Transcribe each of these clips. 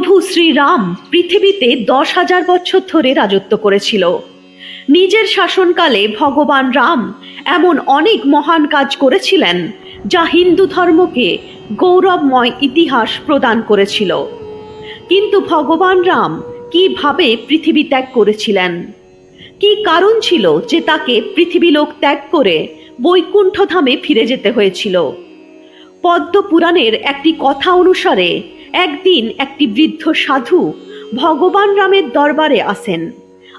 প্রভু শ্রীরাম পৃথিবীতে দশ হাজার বছর ধরে রাজত্ব করেছিল। নিজের শাসনকালে ভগবান রাম এমন অনেক মহান কাজ করেছিলেন, যা হিন্দু ধর্মকে গৌরবময় ইতিহাস প্রদান করেছিল। কিন্তু ভগবান রাম কীভাবে পৃথিবী ত্যাগ করেছিলেন? কি কারণ ছিল যে তাকে পৃথিবীলোক ত্যাগ করে বৈকুণ্ঠধামে ফিরে যেতে হয়েছিল? পদ্ম পুরাণের একটি কথা অনুসারে একদিন একটি বৃদ্ধ সাধু ভগবান রামের দরবারে আসেন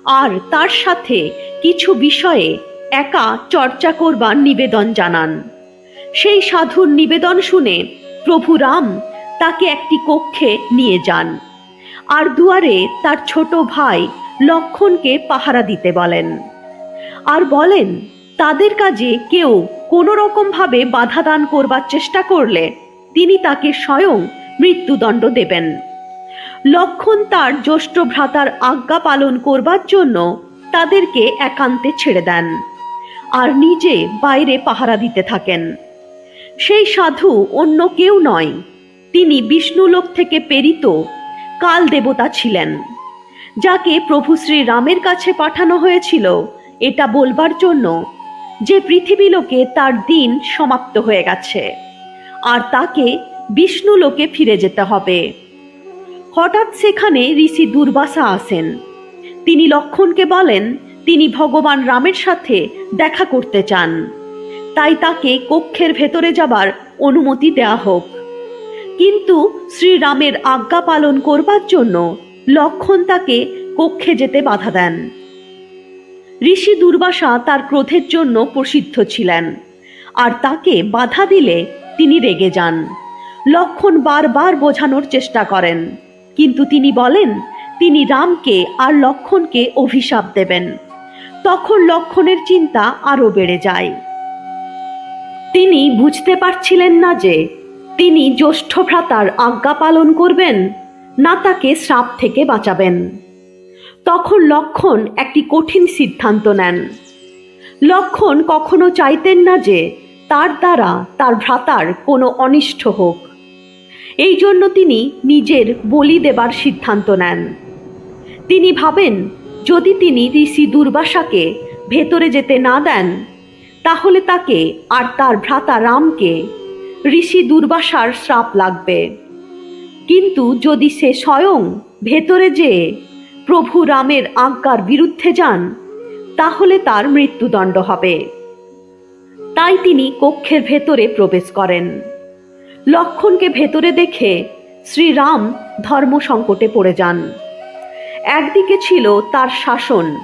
আর তার সাথে কিছু বিষয়ে একা চর্চা করবার নিবেদন জানান। সেই সাধুর নিবেদন শুনে প্রভু রাম তাকে একটি কক্ষে নিয়ে যান আর দুয়ারে তার ছোট ভাই লক্ষণকে পাহারা দিতে বলেন আর বলেন, তাদের কাজে কেউ কোনো রকমভাবে বাধা দান করবার চেষ্টা করলে তিনি তাকে স্বয়ং মৃত্যুদণ্ড দেবেন। লক্ষণ তার জ্যৈষ্ঠ ভ্রাতার আজ্ঞা পালন করবার জন্য তাদেরকে একান্তে ছেড়ে দেন আর নিজে বাইরে পাহারা দিতে থাকেন। সেই সাধু অন্য কেউ নয়, তিনি বিষ্ণুলোক থেকে প্রেরিত কাল দেবতা ছিলেন, যাকে প্রভু শ্রী রামের কাছে পাঠানো হয়েছিল। এটা বলবার জন্য যে পৃথিবীলোকে তার দিন সমাপ্ত হয়ে গেছে, আর তাকে বিষ্ণুলোকে ফিরে যেতে হবে। হঠাৎ সেখানে ঋষি দুর্বাসা আসেন। তিনি লক্ষণকে বলেন, তিনি ভগবান রামের সাথে দেখা করতে চান। তাই তাকে কক্ষের ভেতরে যাবার অনুমতি দেয়া হোক। কিন্তু শ্রীরামের আজ্ঞা পালন করবার জন্য লক্ষণ তাকে কক্ষে যেতে বাধা দেন। ঋষি দুর্বাসা তার ক্রোধের জন্য প্রসিদ্ধ ছিলেন, আর তাকে বাধা দিলে তিনি রেগে যান। লক্ষণ বারবার বোঝানোর চেষ্টা করেন। কিন্তু তিনি বলেন, তিনি রামকে আর লক্ষণকে অভিশাপ দেবেন। তখন লক্ষণের চিন্তা আরও বেড়ে যায়। তিনি বুঝতে পারছিলেন না যে, তিনি জ্যৈষ্ঠ ভ্রাতার আজ্ঞা পালন করবেন না তাকে শ্রাপ থেকে বাঁচাবেন। তখন লক্ষণ একটি কঠিন সিদ্ধান্ত নেন। লক্ষণ কখনো চাইতেন না যে, তার দ্বারা তার ভ্রাতার কোনো অনিষ্ট হোক। এই জন্য তিনি নিজের বলি দেবার সিদ্ধান্ত নেন। তিনি ভাবেন, যদি তিনি ঋষি দুর্বাসাকে ভেতরে যেতে না দেন, তাহলে তাকে আর তার ভ্রাতা রামকে ঋষি দুর্বাসার শ্রাপ লাগবে। কিন্তু যদি সে স্বয়ং ভেতরে যেয়ে প্রভু রামের আজ্ঞার বিরুদ্ধে যান, তাহলে তার মৃত্যুদণ্ড হবে। তাই তিনি কক্ষের ভেতরে প্রবেশ করেন। লক্ষণকে ভেতরে দেখে শ্রীরাম ধর্ম সংকটে পড়ে যান। একদিকে ছিল তার শাসন,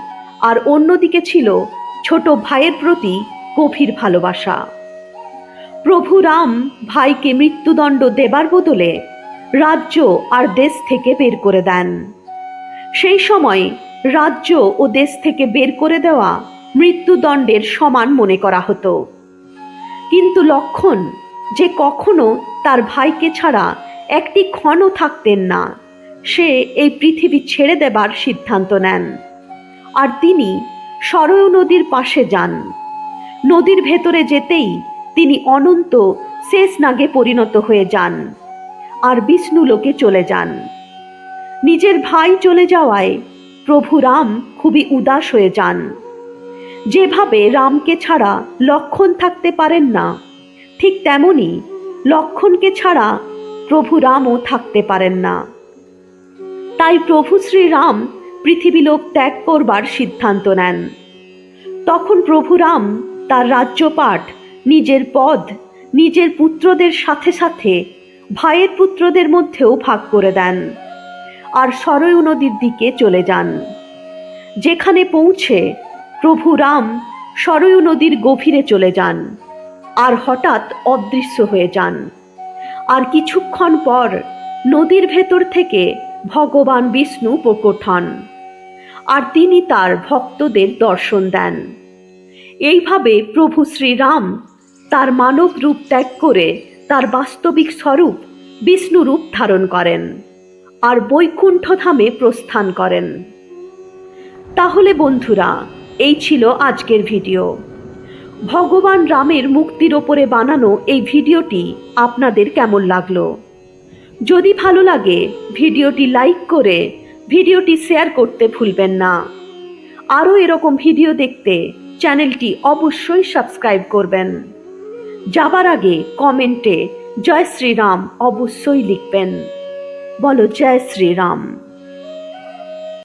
আর অন্যদিকে ছিল ছোট ভাইয়ের প্রতি গভীর ভালোবাসা। প্রভু রাম ভাইকে মৃত্যুদণ্ড দেবার বদলে রাজ্য আর দেশ থেকে বের করে দেন। সেই সময় রাজ্য ও দেশ থেকে বের করে দেওয়া মৃত্যুদণ্ডের সমান মনে করা হতো। কিন্তু লক্ষণ যে কখনো তার ভাইকে ছাড়া একটি ক্ষণও থাকতেন না। সে এই পৃথিবী ছেড়ে দেবার সিদ্ধান্ত নেন। আর তিনি সরয়ু নদীর পাশে যান। নদীর ভেতরে যেতেই তিনি অনন্ত শেষ নাগে পরিণত হয়ে যান আর বিষ্ণু লোকে চলে যান। নিজের ভাই চলে যাওয়ায় প্রভু রাম খুবই উদাস হয়ে যান। যেভাবে রামকে ছাড়া লক্ষণ থাকতে পারেন না ঠিক তেমনি লক্ষণকে ছাড়া প্রভু রামও থাকতে পারেন না। তাই প্রভু শ্রীরাম পৃথিবীলোক ত্যাগ করবার সিদ্ধান্ত নেন। তখন প্রভু রাম তার রাজ্যপাঠ, নিজের পদ, নিজের পুত্রদের সাথে সাথে ভাইয়ের পুত্রদের মধ্যেও ভাগ করে দেন আর সরয়ু নদীর দিকে চলে যান। যেখানে পৌঁছে প্রভু রাম সরয়ু নদীর গভীরে চলে যান। আর হঠাৎ অদৃশ্য হয়ে যান। আর কিছুক্ষণ পর নদীর ভেতর থেকে ভগবান বিষ্ণু প্রকট হন। আর তিনি তার ভক্তদের দর্শন দেন। এইভাবে প্রভু শ্রীরাম তার মানব রূপ ত্যাগ করে তার বাস্তবিক স্বরূপ বিষ্ণু রূপ ধারণ করেন আর বৈকুণ্ঠ ধামে প্রস্থান করেন। তাহলে বন্ধুরা, এই ছিল আজকের ভিডিও। ভগবান রামের মুক্তির ওপরে বানানো এই ভিডিওটি আপনাদের কেমন লাগল? যদি ভালো লাগে, ভিডিওটি লাইক করে ভিডিওটি শেয়ার করতে ভুলবেন না। আরও এরকম ভিডিও দেখতে চ্যানেলটি অবশ্যই সাবস্ক্রাইব করবেন। যাবার আগে কমেন্টে জয় শ্রীরাম অবশ্যই লিখবেন। বলো জয় শ্রীরাম।